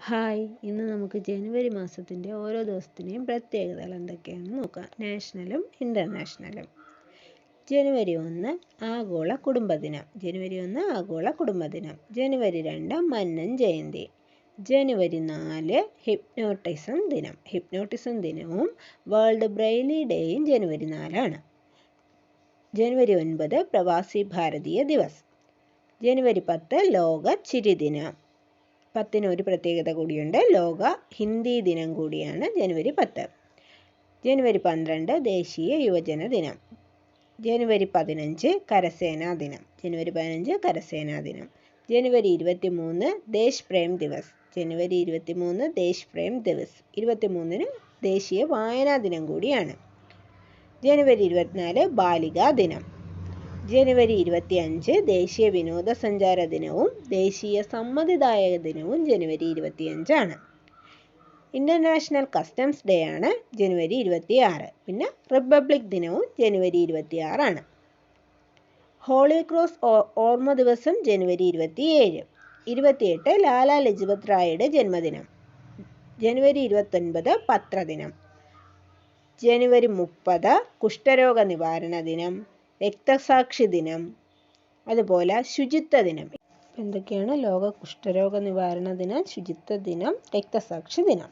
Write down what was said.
Hi. ഇന്ന് നമുക്ക് ജനുവരി മാസത്തിന്റെ ഓരോ ദിവസത്തിന്റെയും പ്രത്യേകതകൾ എന്തൊക്കെയാണെന്ന് നോക്കാം. നാഷണലും ഇന്റർനാഷണലും ജനുവരി ഒന്ന് ആഗോള കുടുംബദിനം. ജനുവരി ഒന്ന് ആഗോള കുടുംബദിനം. ജനുവരി രണ്ട് മന്നൻ ജയന്തി. ജനുവരി നാല് ഹിപ്നോട്ടിസം ദിനം. ഹിപ്നോട്ടിസം ദിനവും വേൾഡ് ബ്രെയിലി ഡേയും ജനുവരി നാലാണ്. ജനുവരി ഒൻപത് പ്രവാസി ഭാരതീയ ദിവസ്. ജനുവരി പത്ത് ലോക ചിരി ദിനം പത്തിന് ഒരു പ്രത്യേകത കൂടിയുണ്ട്. ലോക ഹിന്ദി ദിനം കൂടിയാണ് ജനുവരി പത്ത്. ജനുവരി പന്ത്രണ്ട് ദേശീയ യുവജന ദിനം. ജനുവരി പതിനഞ്ച് കരസേനാ ദിനം. ജനുവരി പതിനഞ്ച് കരസേനാ ദിനം. ജനുവരി ഇരുപത്തി മൂന്ന് ദേശ് പ്രേം ദിവസ്. ജനുവരി ഇരുപത്തി മൂന്ന് ദേശ് പ്രേം ദിവസ്. ഇരുപത്തി മൂന്നിന് ദേശീയ വായനാ ദിനം കൂടിയാണ്. ജനുവരി ഇരുപത്തിനാല് ബാലികാ ദിനം. ജനുവരി ഇരുപത്തി അഞ്ച് ദേശീയ വിനോദസഞ്ചാര ദിനവും ദേശീയ സമ്മതിദായക ദിനവും ജനുവരി ഇരുപത്തിയഞ്ചാണ്. ഇന്റർനാഷണൽ കസ്റ്റംസ് ഡേ ആണ് ജനുവരി ഇരുപത്തി ആറ് പിന്നെ റിപ്പബ്ലിക് ദിനവും ജനുവരി ഇരുപത്തി ആറാണ് ഹോളി ക്രോസ് ഓർമ്മ ദിവസം ജനുവരി ഇരുപത്തിയേഴ്. ഇരുപത്തിയെട്ട് ലാലാ ലജ്പത് റായിയുടെ ജന്മദിനം. ജനുവരി ഇരുപത്തൊൻപത് പത്രദിനം. ജനുവരി മുപ്പത് കുഷ്ഠരോഗ നിവാരണ ദിനം. രക്തസാക്ഷി ദിനം അതുപോലെ ശുചിത്വ ദിനം. എന്തൊക്കെയാണ്? ലോക കുഷ്ഠരോഗ നിവാരണ ദിനം ശുചിത്വ ദിനം രക്തസാക്ഷി ദിനം.